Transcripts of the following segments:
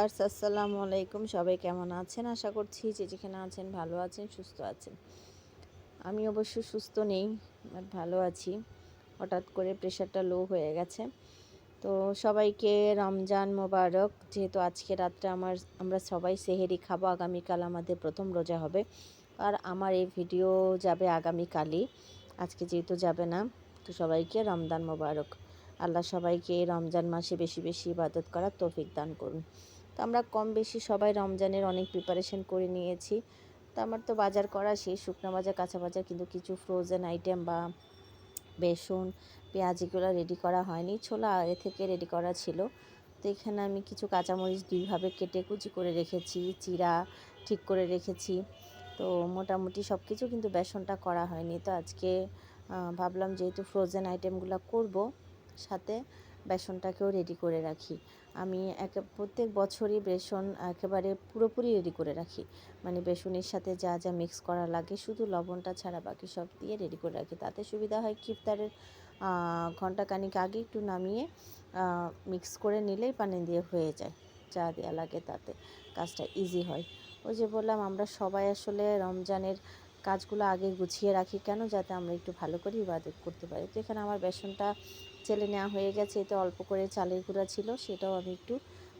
Viewers, আসসালামু আলাইকুম। সবাই কেমন আছেন? আশা করছি যে যেখানে আছেন ভালো আছেন, সুস্থ আছেন। আমি অবশ্য সুস্থ নেই বাট ভালো আছি। হঠাৎ করে প্রেশারটা লো হয়ে গেছে। তো সবাইকে রমজান মোবারক। যেহেতু আজকে রাত্রে আমার, আমরা সবাই সেহেরি খাব, আগামীকাল আমাদের প্রথম রোজা হবে। আর আমার এই ভিডিও যাবে আগামীকালই। আজকে যেহেতু যাবে না, তো সবাইকে রমজান মোবারক। আল্লাহ সবাইকে রমজান মাসে বেশি বেশি ইবাদত করার তৌফিক দান করুন। তো আমরা কম বেশি সবাই রমজানের অনেক প্রিপারেশন করে নিয়েছি। তো আমার তো বাজার করা শেষ, শুকনো বাজার, কাঁচা বাজার কিন্তু কিছু ফ্রোজেন আইটেম বা বেসন, পেঁয়াজ এগুলো রেডি করা হয়নি। ছোলা আগে থেকে রেডি করা ছিল। তো এখানে আমি কিছু কাঁচামরিচ দুইভাবে কেটে কুচি করে রেখেছি, চিরা ঠিক করে রেখেছি। তো মোটামুটি সব কিছু কিন্তু বেসনটা করা হয়নি। তো আজকে ভাবলাম যেহেতু ফ্রোজেন আইটেমগুলো করব সাথে বেসনটাকেও রেডি করে রাখি। আমি এক, প্রত্যেক বছরই বেসন একেবারে পুরোপুরি রেডি করে রাখি। মানে বেসনের সাথে যা যা মিক্স করা লাগে, শুধু লবণটা ছাড়া বাকি সব দিয়ে রেডি করে রাখি। তাতে সুবিধা হয় কিফতারের ঘন্টাখানিক আগে একটু নামিয়ে মিক্স করে নিলেই পানি দিয়ে হয়ে যায়। যা দেওয়া লাগে তাতে। কাজটা ইজি হয়। ওই যে বললাম, আমরা সবাই আসলে রমজানের কাজগুলো আগে গুছিয়ে রাখি কেন? যাতে আমরা একটু ভালো করে, ইবাদত করতে পারি। তো এখানে আমার বেসনটা চেলে নেওয়া হয়ে গেছে। এতে অল্প করে চালের গুঁড়া ছিল, সেটাও আমি একটু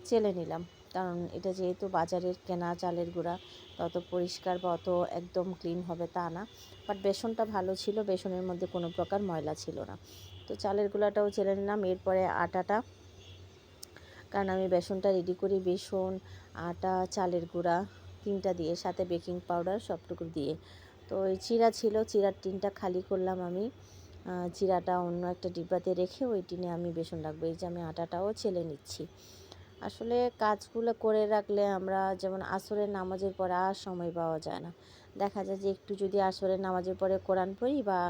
চেলে নিলাম। কারণ এটা যেহেতু বাজারের কেনা চালের গুঁড়া, তত পরিষ্কার বা অত একদম ক্লিন হবে তা না। বাট বেসনটা ভালো ছিল, বেসনের মধ্যে কোনো প্রকার ময়লা ছিল না। তো চালের গুঁড়াটাও চেলে নিলাম। এরপরে আটাটা, কারণ আমি বেসনটা রেডি করি, বেসন, আটা, চালের গুঁড়া, তিনটা দিয়ে, সাথে বেকিং পাউডার সবটুকু দিয়ে। তো ওই চিরা ছিল, চিরার টিনটা খালি করলাম আমি। চিরাটা অন্য একটা ডিব্বাতে রেখে ওই টিনে আমি বেসন রাখব। এই যে আমি আটাটাও ছেলে নিচ্ছি। আসলে কাজগুলো করে রাখলে আমরা যেমন আসরের নামাজের পরে আর সময় পাওয়া যায় না। দেখা যায় যে একটু যদি আসরের নামাজের পরে কোরআন পড়ি বা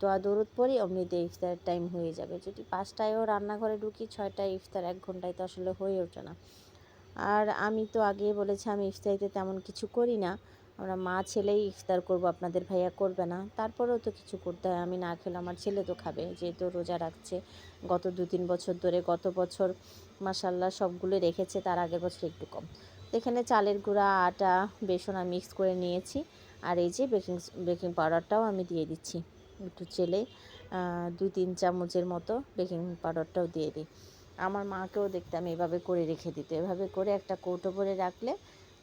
দোয়া দরুদ পড়ি, অমনিতে ইফতারের টাইম হয়ে যাবে। যদি পাঁচটায়ও রান্নাঘরে ঢুকি, ছয়টায় ইফতার, এক ঘন্টায় তো আসলে হয়ে ওঠে না। আর আমি তো আগে বলেছি, আমি ইফতারিতে তেমন কিছু করি না। আমরা মা ছেলেই ইফতার করব, আপনাদের ভাইয়া করবে না। তারপরেও তো কিছু করতে হয়, আমি না খেলে আমার ছেলে তো খাবে, যেহেতু রোজা রাখছে। গত দু তিন বছর ধরে, গত বছর মাসাল্লাহ সবগুলো রেখেছে, তার আগের বছর একটু কম। এখানে চালের গুঁড়া, আটা, বেসন আমি মিক্স করে নিয়েছি। আর এই যে বেকিং বেকিং পাউডারটাও আমি দিয়ে দিচ্ছি। একটু চেলে দু তিন চামচের মতো বেকিং পাউডারটাও দিয়ে দিই। আমার মাকেও দেখতাম এভাবে করে রেখে দিতে। এভাবে করে একটা কৌটো ভরে রাখলে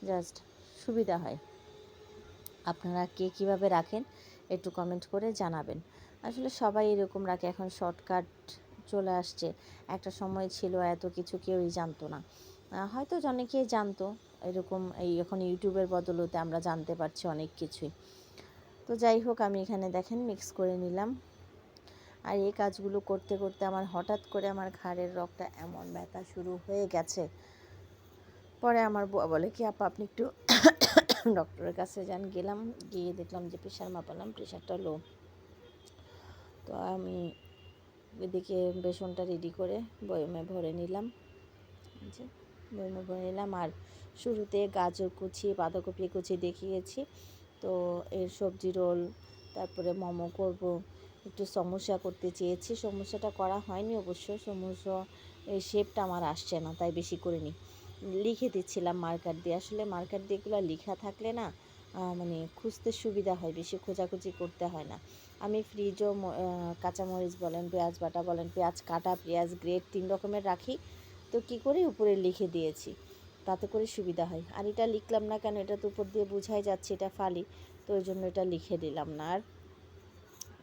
জাস্ট সুবিধা হয়। আপনারা কে কীভাবে রাখেন, একটু কমেন্ট করে জানাবেন। আসলে সবাই এরকম রাখে, এখন শর্টকাট চলে আসছে। একটা সময় ছিল, এত কিছু কেউই জানতো না। হয়তো অনেকেই জানতো, এরকম এই এখন ইউটিউবের বদলতে আমরা জানতে পারছি অনেক কিছুই। তো যাই হোক, আমি এখানে দেখেন মিক্স করে নিলাম। আর এই কাজগুলো করতে করতে আমার হঠাৎ করে আমার ঘাড়ের রগটা এমন ব্যথা শুরু হয়ে গেছে। পরে আমার বলে, কি আপা, আপনি একটু ডক্টরের কাছে যান, গেলাম, গিয়ে দেখলাম যে প্রেশার মাপালাম, প্রেশারটা লো তো আমি এদিকে বেসনটা রেডি করে বয়মে ভরে নিলাম। বয়মে ভরে নিলাম আর শুরুতে গাজর কুচি, বাঁধাকপি কুচি দেখিয়েছি। তো এর সবজি রোল তারপরে মোমো করব, একটু সমস্যা করতে চেয়েছি। সমস্যাটা করা হয়নি অবশ্য সমস্যা এই শেপটা আমার আসছে না, তাই বেশি করে নিই লিখে দিচ্ছিলাম মার্কার দিয়ে। আসলে মার্কার দিয়ে এগুলো লেখা থাকলে না মানে খুঁজতে সুবিধা হয়, বেশি খোঁজাখুঁজি করতে হয় না। আমি ফ্রিজও কাঁচামরিচ বলেন, পেঁয়াজ বাটা বলেন, পেঁয়াজ কাটা, পেঁয়াজ গ্রেট তিন রকমের রাখি। তো কী করে উপরে লিখে দিয়েছি? তাতে করে সুবিধা হয়। আর এটা লিখলাম না কেন? এটা তো উপর দিয়ে বোঝাই যাচ্ছে, এটা ফালি। তো ওই জন্য এটা লিখে দিলাম না। আর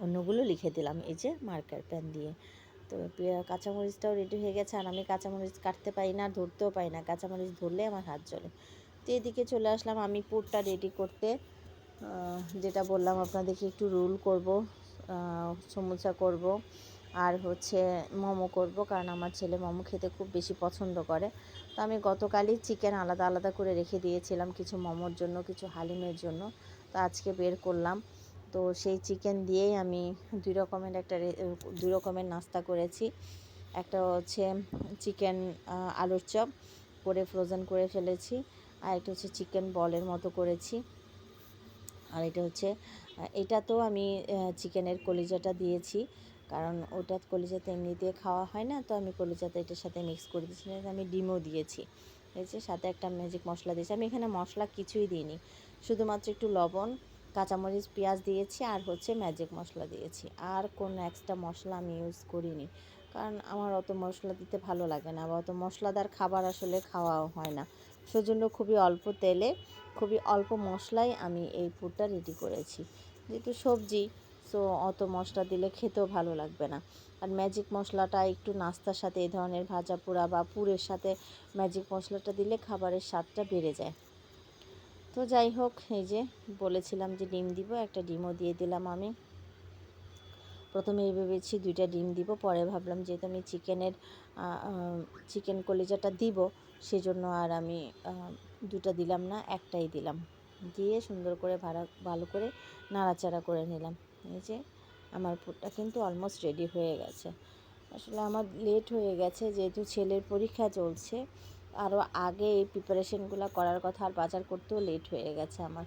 অন্যগুলো লিখে দিলাম, এই যে মার্কার পেন দিয়ে। তো কাঁচামরিচটাও রেডি হয়ে গেছে আর আমি কাঁচামরিচ কাটতে পারি না, ধরতেও পাই না। কাঁচামরিচ ধরলে আমার হাত জ্বলে। তো এদিকে চলে আসলাম আমি পুরটা রেডি করতে। যেটা বললাম আপনাদেরকে একটু রোল করব সমুচা করব আর হচ্ছে মোমো করব কারণ আমার ছেলে মোমো খেতে খুব বেশি পছন্দ করে। তো আমি গতকালই চিকেন আলাদা আলাদা করে রেখে দিয়েছিলাম কিছু মোমোর জন্য, কিছু হালিমের জন্য। তো আজকে বের করলাম। তো সেই চিকেন দিয়েই আমি দুই রকমের একটা দুই রকমের নাস্তা করেছি। একটা হচ্ছে চিকেন আলুর চপ করে ফ্রোজেন করে ফেলেছি, আর একটা হচ্ছে চিকেন বলের মতো করেছি। আর এটা হচ্ছে এটা তো আমি চিকেনের কলিজাটা দিয়েছি, কারণ ওটা কলিজাতে এমনিতে খাওয়া হয় না, তো আমি কলিজাতে এটার সাথে মিক্স করে দিয়েছি। আমি ডিমও দিয়েছি হয়েছে সাথে একটা ম্যাজিক মশলা দিয়েছি। আমি এখানে মশলা কিছুই দিইনি, শুধুমাত্র একটু লবণ কাঁচামরিচ, পেঁয়াজ দিয়েছি আর হচ্ছে ম্যাজিক মশলা দিয়েছি। আর কোনো এক্সট্রা মশলা আমি ইউজ করিনি। কারণ আমার অত মশলা দিতে ভালো লাগে না বা অত মশলাদার খাবার আসলে খাওয়াও হয় না। সেজন্য খুবই অল্প তেলে, খুবই অল্প মশলায় আমি এই পুরটা রেডি করেছি। যেহেতু সবজি সো অত মশলা দিলে খেতেও ভালো লাগবে না। আর ম্যাজিক মশলাটা একটু নাস্তার সাথে এই ধরনের ভাজা পোড়া বা পুরের সাথে ম্যাজিক মশলাটা দিলে খাবারের স্বাদটা বেড়ে যায়। তো যাই হোক, এই যে বলেছিলাম যে ডিম দিব, একটা ডিমও দিয়ে দিলাম আমি। প্রথমে ভেবেছি দুইটা ডিম দিব, পরে ভাবলাম যেহেতু আমি চিকেনের চিকেন কলিজাটা দিব, সেজন্য আর আমি দুটা দিলাম না, একটাই দিলাম। দিয়ে সুন্দর করে ভাড়া, ভালো করে নাড়াচাড়া করে নিলাম। এই যে আমার পুরটা কিন্তু অলমোস্ট রেডি হয়ে গেছে। আসলে আমার লেট হয়ে গেছে, যেহেতু ছেলের পরীক্ষা চলছে আরও আগে এই প্রিপারেশনগুলো করার কথা আর বাজার করতেও লেট হয়ে গেছে আমার।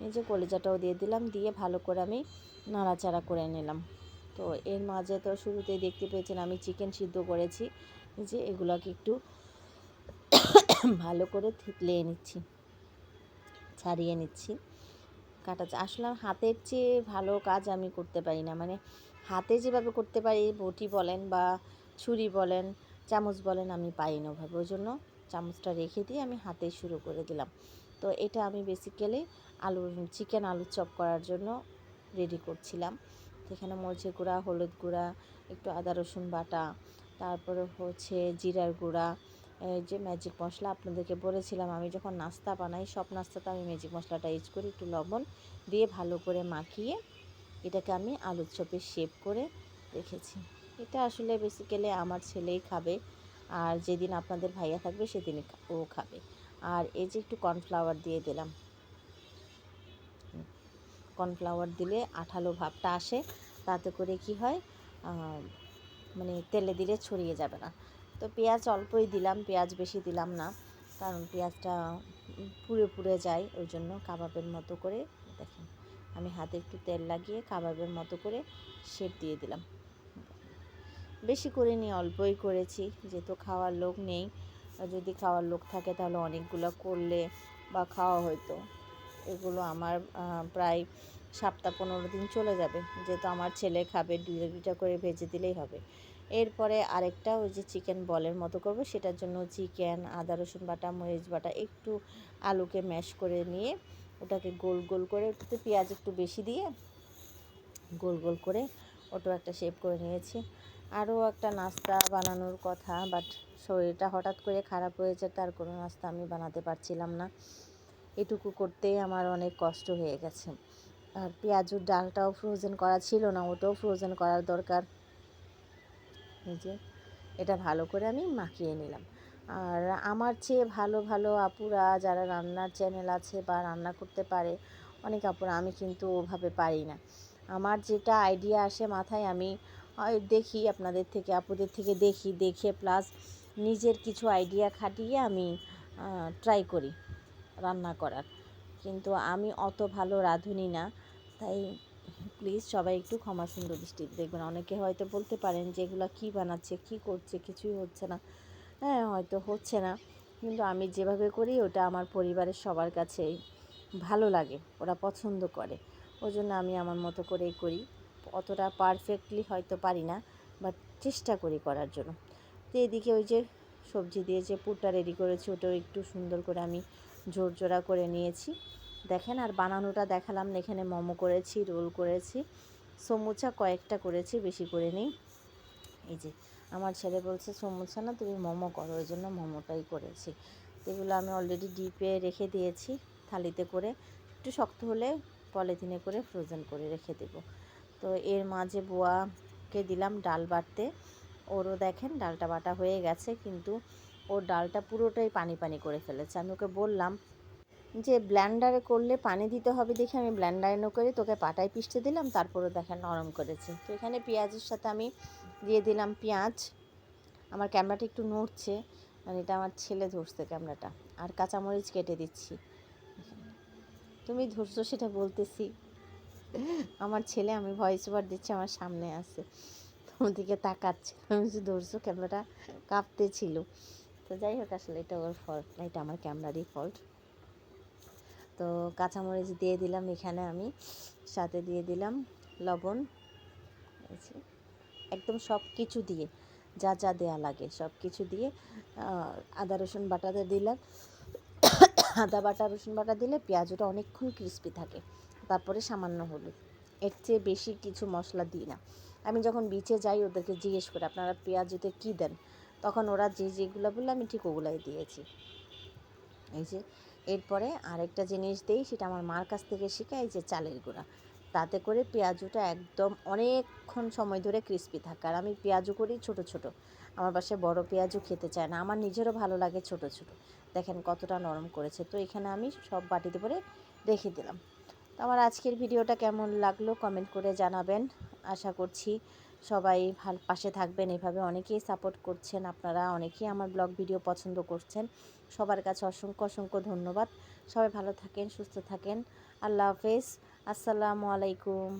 এই যে কলিজাটাও দিয়ে দিলাম, দিয়ে ভালো করে আমি নাড়াচাড়া করে নিলাম। তো এর মাঝে তো শুরুতেই দেখতে পেয়েছেন আমি চিকেন সিদ্ধ করেছি। যে এগুলোকে একটু ভালো করে থেতলে নিচ্ছি, ছাড়িয়ে নিচ্ছি। কাটা আসলে হাতের চেয়ে ভালো কাজ আমি করতে পারি না। মানে হাতে যেভাবে করতে পারি, বটি বলেন বা ছুরি বলেন, চামচ বলেন, আমি পাই না ওভাবে। ওই জন্য চামচটা রেখে দিয়ে আমি হাতে শুরু করে দিলাম। তো এটা আমি বেসিক্যালি আলু চিকেন আলু চপ করার জন্য রেডি করছিলাম। এখানে মরিচের গুঁড়া, হলুদ গুঁড়া, একটু আদা, রসুন বাটা, তারপরে হচ্ছে জিরার গুঁড়া যে ম্যাজিক মশলা আপনাদেরকে বলেছিলাম, আমি যখন নাস্তা বানাই, সব নাস্তাতে আমি ম্যাজিক মশলাটা ইউজ করি, একটু লবণ দিয়ে ভালো করে মাখিয়ে এটাকে আমি আলুর চপে শেপ করে রেখেছি। এটা আসলে বেসিক্যালি আমার ছেলেই খাবে। আর যেদিন আপনাদের ভাইয়া থাকবে সেদিনই ও খাবে। আর এই যে একটু কর্নফ্লাওয়ার দিয়ে দিলাম। কর্নফ্লাওয়ার দিলে আঠালো ভাবটা আসে, তাতে করে কি হয় মানে তেলে দিলে ছড়িয়ে যাবে না। তো পেঁয়াজ অল্পই দিলাম, পেঁয়াজ বেশি দিলাম না, কারণ পেঁয়াজটা পুড়ে পুড়ে যায়, ওই জন্য কাবাবের মতো করে, দেখেন, আমি হাতে একটু তেল লাগিয়ে কাবাবের মতো করে শেপ দিয়ে দিলাম। বেশি করে নিয়ে অল্পই করেছি, যেহেতু খাওয়ার লোক নেই। যদি খাওয়ার লোক থাকে তাহলে অনেকগুলো করলে বা খাওয়া হয়তো। এগুলো আমার প্রায় সপ্তাহ পনেরো দিন চলে যাবে। যেহেতু আমার ছেলে খাবে, দুইটা করে ভেজে দিলেই হবে। এরপরে আরেকটা ওই যে চিকেন বলের মতো করব, সেটার জন্য চিকেন, আদা, রসুন বাটা, মরিচ বাটা একটু আলুকে ম্যাশ করে নিয়ে ওটাকে গোল গোল করে ওটাতে পেঁয়াজ একটু বেশি দিয়ে গোল গোল করে ওটাও একটা শেপ করে নিয়েছি। আরও একটা নাস্তা বানানোর কথা বাট শরীরটা হঠাৎ করে খারাপ হয়েছে, তার কোনো নাস্তা আমি বানাতে পারছিলাম না। এটুকু করতেই আমার অনেক কষ্ট হয়ে গেছে। আর পেঁয়াজুর ডালটাও ফ্রোজেন করা ছিল না, ওটাও ফ্রোজেন করার দরকার। এই যে, এটা ভালো করে আমি মাখিয়ে নিলাম। আর আমার চেয়ে ভালো ভালো আপুরা যারা রান্নার চ্যানেল আছে বা রান্না করতে পারে, অনেক আপুরা, আমি কিন্তু ওভাবে পারি না। আমার যেটা আইডিয়া আসে মাথায়, আমি দেখি আপনাদের থেকে, আপুদের থেকে দেখি, দেখে প্লাস নিজের কিছু আইডিয়া খাটিয়ে আমি ট্রাই করি রান্না করার। কিন্তু আমি অত ভালো রাঁধুনি না, তাই প্লিজ সবাই একটু ক্ষমা সুন্দর দৃষ্টিতে দেখবেন। অনেকে হয়তো বলতে পারেন যে, এগুলো কী বানাচ্ছে, কী করছে, কিছুই হচ্ছে না। হ্যাঁ হয়তো হচ্ছে না, কিন্তু আমি যেভাবে করি, ওটা আমার পরিবারের সবার কাছেই ভালো লাগে, ওরা পছন্দ করে। ওই জন্য আমি আমার মতো করেই করি। অতটা পারফেক্টলি হয়তো পারি না বাট চেষ্টা করি করার জন্য। তো এদিকে ওই যে সবজি দিয়ে যে পুরটা রেডি করেছি, ওটাও একটু সুন্দর করে আমি ঝোরঝোরা করে নিয়েছি। দেখেন, আর বানানোটা দেখালাম না, এখানে মোমো করেছি, রোল করেছি, সমুচা কয়েকটা করেছি, বেশি করে নেই। এই যে, আমার ছেলে বলছে, সমুচা না, তুমি মোমো করো ওই জন্য মোমোটাই করেছি। এগুলো আমি অলরেডি ডিপে রেখে দিয়েছি, থালিতে করে, একটু শক্ত হলে পলিথিনে করে ফ্রোজেন করে রেখে দেব। তো এর মাঝে বোয়াকে দিলাম ডাল বাটতে। ওরও দেখেন ডালটা বাটা হয়ে গেছে, কিন্তু ওর ডালটা পুরোটাই পানি পানি করে ফেলেছে। আমি ওকে বললাম যে, ব্ল্যান্ডারে করলে পানি দিতে হবে দেখে আমি ব্ল্যান্ডারে করে তোকে পাটায় পিষতে দিলাম তারপরে দেখেন নরম করেছে। তো এখানে পেঁয়াজের সাথে আমি দিয়ে দিলাম পেঁয়াজ। আমার ক্যামেরাটা একটু নড়ছে মানে এটা আমার ছেলে ধরছে ক্যামেরাটা। আর কাঁচামরিচ কেটে দিচ্ছি। তুমি ধরছো সেটা বলতেছি। আমার ছেলে, আমি ভয়েস ওভার দিচ্ছি, আমার সামনে আছে। তোমার দিকে তাকাচ্ছে। আমি যে ধরছো ক্যামেরাটা কাঁপতে ছিল তো যাই হোক, আসলে এটা ওর ফল্ট না এটা আমার ক্যামেরারই ফল্ট তো কাঁচামরিচ দিয়ে দিলাম এখানে আমি, সাথে দিয়ে দিলাম লবণ। একদম সব কিছু দিয়ে, যা যা দেয়া লাগে সব কিছু দিয়ে আদা, রসুন বাটাতে দিলাম। আদা, বাটা, রসুন বাটা দিলে পেঁয়াজটা অনেকক্ষণ ক্রিস্পি থাকে। তারপরে সামান্য হলুদ। এর চেয়ে বেশি কিছু মশলা দিই না। আমি যখন বিচে যাই, ওদেরকে জিজ্ঞেস করি, আপনারা পেঁয়াজতে কী দেন? তখন ওরা যে যেগুলো বলল, আমি ঠিক ওগুলাই দিয়েছি। এই যে, এরপরে আরেকটা জিনিস দিই, সেটা আমার মার কাছ থেকে শেখা এই যে চালের গুঁড়া। তাতে করে পেঁয়াজুটা একদম অনেকক্ষণ সময় ধরে ক্রিস্পি থাকে। আর আমি পেঁয়াজু করি ছোট ছোট। আমার বাসায় বড় পেঁয়াজু খেতে চায় না। আমার নিজেরও ভালো লাগে ছোট ছোট। দেখেন কতটা নরম করেছে। তো এখানে আমি সব বাটিতে করে রেখে দিলাম। তো আমার আজকের ভিডিওটা কেমন লাগল কমেন্ট করে জানাবেন। আশা করছি সবাই ভালো, পাশে থাকবেন। এভাবে অনেকেই সাপোর্ট করছেন আপনারা, অনেকেই আমার ব্লগ ভিডিও পছন্দ করছেন। সবার কাছে অসংখ্য অসংখ্য ধন্যবাদ। সবাই ভালো থাকেন, সুস্থ থাকেন। আল্লাহ হাফেজ। আসসালামু আলাইকুম।